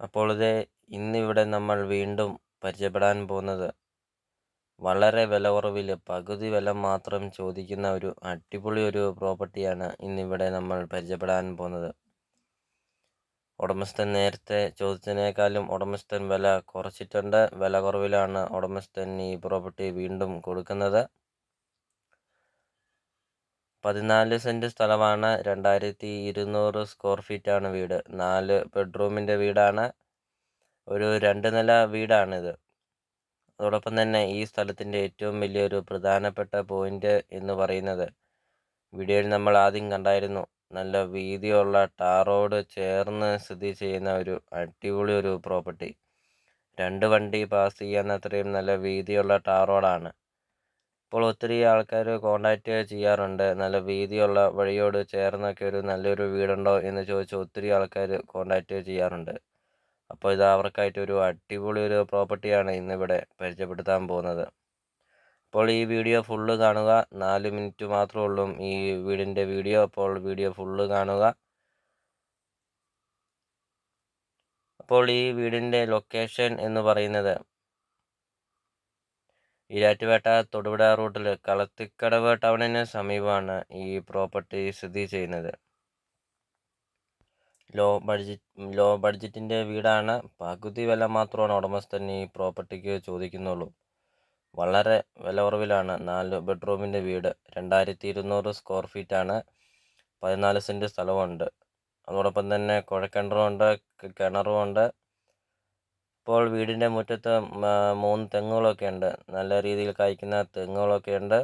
അപ്പോൾ ഇത് ഇന്നിവിടെ നമ്മൾ വീണ്ടും പരിചയപ്പെടാൻ പോകുന്നത് വളരെ വില കുറവിൽ പകുതി വില മാത്രം ചോദിക്കുന്ന ഒരു അടിപൊളി ഒരു പ്രോപ്പർട്ടിയാണ് ഇന്നിവിടെ നമ്മൾ പരിചയപ്പെടാൻ പോകുന്നത്. ഉടമസ്ഥൻ നേരത്തെ ചോദിച്ചതിനേക്കാളും ഉടമസ്ഥൻ വില കുറച്ചിട്ടുണ്ട്. വില കുറവിലാണ് ഉടമസ്ഥൻ ഈ പ്രോപ്പർട്ടി വീണ്ടും കൊടുക്കുന്നത്. പതിനാല് സെന്റ് സ്ഥലമാണ് രണ്ടായിരത്തി ഇരുന്നൂറ് സ്ക്വയർ ഫീറ്റാണ് വീട്. നാല് ബെഡ്റൂമിന്റെ വീടാണ് ഒരു രണ്ട് നില വീടാണിത്. അതോടൊപ്പം തന്നെ ഈ സ്ഥലത്തിന്റെ ഏറ്റവും വലിയൊരു പ്രധാനപ്പെട്ട പോയിന്റ് എന്ന് പറയുന്നത് വീഡിയോയിൽ നമ്മൾ ആദ്യം കണ്ടായിരുന്നു. നല്ല വീതിയുള്ള ടാറോഡ് ചേർന്ന് സ്ഥിതി ചെയ്യുന്ന ഒരു അടിപൊളി ഒരു പ്രോപ്പർട്ടി രണ്ട് വണ്ടി പാസ് ചെയ്യാൻ അത്രയും നല്ല വീതിയുള്ള ടാർ റോഡാണ് ഇപ്പോൾ ഒത്തിരി ആൾക്കാർ കോണ്ടാക്റ്റ് ചെയ്യാറുണ്ട്. നല്ല വീതിയുള്ള വഴിയോട് ചേർന്നൊക്കെ ഒരു നല്ലൊരു വീടുണ്ടോ എന്ന് ചോദിച്ച് ഒത്തിരി ആൾക്കാർ കോണ്ടാക്റ്റ് ചെയ്യാറുണ്ട്. അപ്പോൾ ഇത് അവർക്കായിട്ട് ഒരു അടിപൊളി ഒരു പ്രോപ്പർട്ടിയാണ് ഇന്നിവിടെ പരിചയപ്പെടുത്താൻ പോകുന്നത്. അപ്പോൾ ഈ വീഡിയോ ഫുള്ള് കാണുക. നാല് മിനിറ്റ് മാത്രമേ ഉള്ളൂ. ഈ വീടിന്റെ വീഡിയോ അപ്പോൾ വീഡിയോ ഫുള്ള് കാണുക. അപ്പോൾ ഈ വീടിന്റെ ലൊക്കേഷൻ എന്ന് പറയുന്നത് ഈരാറ്റുപേട്ട തൊടുപുഴ റൂട്ടിൽ കളത്തിക്കടവ് ടൗണിന് സമീപമാണ് ഈ പ്രോപ്പർട്ടി സ്ഥിതി ചെയ്യുന്നത്. ലോ ബഡ്ജറ്റ് ലോ ബഡ്ജറ്റിന്റെ വീടാണ്. പകുതി വില മാത്രമാണ് ഉടമസ്ഥൻ ഈ പ്രോപ്പർട്ടിക്ക് ചോദിക്കുന്നുള്ളൂ. വളരെ വില കുറവിലാണ് നാല് ബെഡ്റൂമിന്റെ വീട്. രണ്ടായിരത്തി ഇരുന്നൂറ് സ്ക്വയർ ഫീറ്റാണ്. പതിനാല് സെന്റ് സ്ഥലമുണ്ട് അതോടൊപ്പം തന്നെ കുഴക്കിണറുമുണ്ട് കിണറുമുണ്ട്. ഇപ്പോൾ വീടിന്റെ മുറ്റത്ത് മൂന്ന് തെങ്ങുകളൊക്കെ ഉണ്ട്. നല്ല രീതിയിൽ കായ്ക്കുന്ന തെങ്ങുകളൊക്കെ ഉണ്ട്.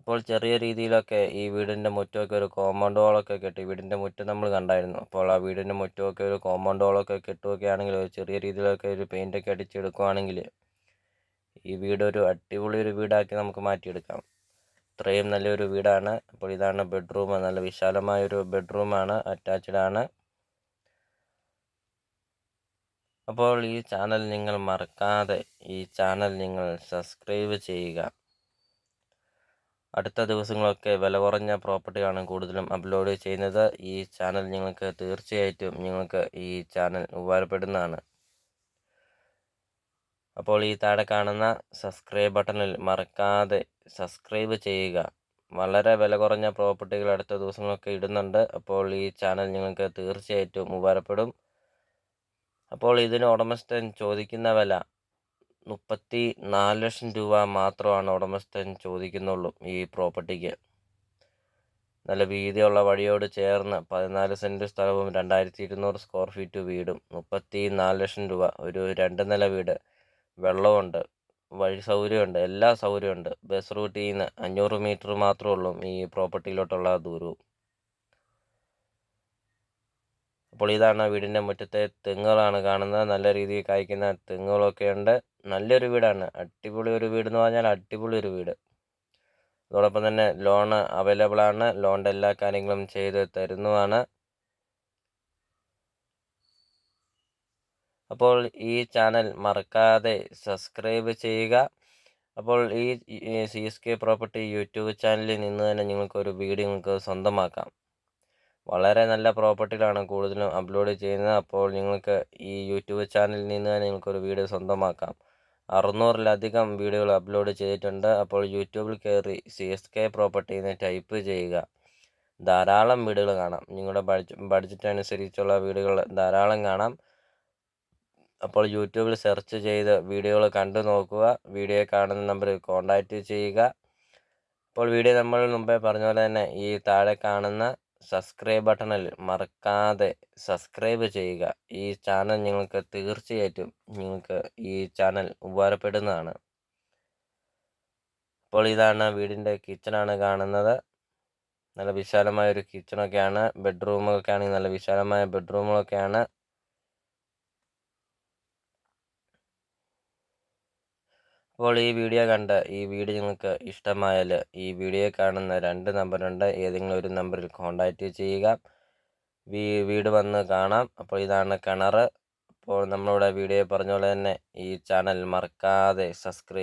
ഇപ്പോൾ ചെറിയ രീതിയിലൊക്കെ ഈ വീടിന്റെ മുറ്റമൊക്കെ ഒരു കോമ്പൗണ്ട് വാളൊക്കെ കെട്ടി വീടിന്റെ മുറ്റം നമ്മൾ കണ്ടായിരുന്നു. അപ്പോൾ ആ വീടിന്റെ മുറ്റമൊക്കെ ഒരു കോമ്പൗണ്ട് വാളൊക്കെ കെട്ടുകയൊക്കെയാണെങ്കിൽ ഒരു ചെറിയ രീതിയിലൊക്കെ ഒരു പെയിന്റൊക്കെ അടിച്ചെടുക്കുകയാണെങ്കിൽ ഈ വീടൊരു അടിപൊളി ഒരു വീടാക്കി നമുക്ക് മാറ്റിയെടുക്കാം. ഇത്രയും നല്ലൊരു വീടാണ്. അപ്പോൾ ഇതാണ് ബെഡ്റൂം. നല്ല വിശാലമായൊരു ബെഡ്റൂമാണ്. അറ്റാച്ച്ഡ് ആണ്. അപ്പോൾ ഈ ചാനൽ നിങ്ങൾ മറക്കാതെ ഈ ചാനൽ നിങ്ങൾ സബ്സ്ക്രൈബ് ചെയ്യുക. അടുത്ത ദിവസങ്ങളൊക്കെ വില കുറഞ്ഞ പ്രോപ്പർട്ടിയാണ് കൂടുതലും അപ്ലോഡ് ചെയ്യുന്നത്. ഈ ചാനൽ നിങ്ങൾക്ക് തീർച്ചയായിട്ടും നിങ്ങൾക്ക് ഈ ചാനൽ ഉപകാരപ്പെടുന്നതാണ്. അപ്പോൾ ഈ താഴെ കാണുന്ന സബ്സ്ക്രൈബ് ബട്ടണിൽ മറക്കാതെ സബ്സ്ക്രൈബ് ചെയ്യുക. വളരെ വില കുറഞ്ഞ പ്രോപ്പർട്ടികൾ അടുത്ത ദിവസങ്ങളൊക്കെ ഇടുന്നുണ്ട്. അപ്പോൾ ഈ ചാനൽ നിങ്ങൾക്ക് തീർച്ചയായിട്ടും ഉപകാരപ്പെടും. അപ്പോൾ ഇതിന് ഉടമസ്ഥൻ ചോദിക്കുന്ന വില മുപ്പത്തി നാല് ലക്ഷം രൂപ മാത്രമാണ് ഉടമസ്ഥൻ ചോദിക്കുന്നുള്ളൂ ഈ പ്രോപ്പർട്ടിക്ക്. നല്ല വീതിയുള്ള വഴിയോട് ചേർന്ന് പതിനാല് സെന്റ് സ്ഥലവും രണ്ടായിരത്തി ഇരുന്നൂറ് സ്ക്വയർ ഫീറ്റ് വീടും മുപ്പത്തി നാല് ലക്ഷം രൂപ ഒരു രണ്ട് നില വീട് വെള്ളമുണ്ട് വഴി സൗകര്യമുണ്ട് എല്ലാ സൗകര്യമുണ്ട്. ബസ് റൂട്ടിൽ നിന്ന് അഞ്ഞൂറ് മീറ്റർ മാത്രമേ ഉള്ളൂ ഈ പ്രോപ്പർട്ടിയിലോട്ടുള്ള ദൂരവും. അപ്പോൾ ഇതാണ് വീടിന്റെ മുറ്റത്തെ തെങ്ങുകളാണ് കാണുന്നത്. നല്ല രീതിയിൽ കായ്ക്കുന്ന തെങ്ങുകളൊക്കെ ഉണ്ട്. നല്ലൊരു വീടാണ്. അടിപൊളി ഒരു വീട് എന്ന് പറഞ്ഞാൽ അടിപൊളി ഒരു വീട്. അതോടൊപ്പം തന്നെ ലോണ് അവൈലബിൾ ആണ്. ലോണിന്റെ എല്ലാ കാര്യങ്ങളും ചെയ്ത് തരുന്നതാണ്. അപ്പോൾ ഈ ചാനൽ മറക്കാതെ സബ്സ്ക്രൈബ് ചെയ്യുക. അപ്പോൾ ഈ C S K property YouTube ചാനലിൽ നിന്ന് തന്നെ നിങ്ങൾക്കൊരു വീട് നിങ്ങൾക്ക് സ്വന്തമാക്കാം. വളരെ നല്ല പ്രോപ്പർട്ടികളാണ് കൂടുതലും അപ്ലോഡ് ചെയ്യുന്നത്. അപ്പോൾ നിങ്ങൾക്ക് ഈ യൂട്യൂബ് ചാനലിൽ നിന്ന് തന്നെ നിങ്ങൾക്കൊരു വീഡിയോ സ്വന്തമാക്കാം. അറുന്നൂറിലധികം വീഡിയോകൾ അപ്ലോഡ് ചെയ്തിട്ടുണ്ട്. അപ്പോൾ യൂട്യൂബിൽ കയറി സി എസ് കെ പ്രോപ്പർട്ടി എന്ന് ടൈപ്പ് ചെയ്യുക. ധാരാളം വീടുകൾ കാണാം. നിങ്ങളുടെ ബഡ്ജറ്റ് ബഡ്ജറ്റ് അനുസരിച്ചുള്ള വീടുകൾ ധാരാളം കാണാം. അപ്പോൾ യൂട്യൂബിൽ സെർച്ച് ചെയ്ത് വീഡിയോകൾ കണ്ടു നോക്കുക. വീഡിയോ കാണുന്ന നമ്പറിൽ കോൺടാക്റ്റ് ചെയ്യുക. അപ്പോൾ വീഡിയോ നമ്മൾ മുമ്പേ പറഞ്ഞ പോലെ തന്നെ ഈ താഴെ കാണുന്ന സബ്സ്ക്രൈബ് ബട്ടണിൽ മറക്കാതെ സബ്സ്ക്രൈബ് ചെയ്യുക. ഈ ചാനൽ നിങ്ങൾക്ക് തീർച്ചയായിട്ടും നിങ്ങൾക്ക് ഈ ചാനൽ ഉപകാരപ്പെടുന്നതാണ്. അപ്പോൾ ഇതാണ് വീടിന്റെ കിച്ചണാണ് കാണുന്നത്. നല്ല വിശാലമായ ഒരു കിച്ചണൊക്കെയാണ്. ബെഡ്റൂമൊക്കെ ആണെങ്കിൽ നല്ല വിശാലമായ ബെഡ്റൂമുകളൊക്കെയാണ്. അപ്പോൾ ഈ വീഡിയോ കണ്ട് ഈ വീഡിയോ നിങ്ങൾക്ക് ഇഷ്ടമായാൽ ഈ വീഡിയോ കാണുന്ന രണ്ട് നമ്പറുണ്ട് ഏതെങ്കിലും ഒരു നമ്പറിൽ കോൺടാക്റ്റ് ചെയ്യുക. വീട് വന്ന് കാണാം. അപ്പോൾ ഇതാണ് കിണർ. അപ്പോൾ നമ്മളിവിടെ വീഡിയോ പറഞ്ഞ പോലെ തന്നെ ഈ ചാനൽ മറക്കാതെ സബ്സ്ക്രൈബ്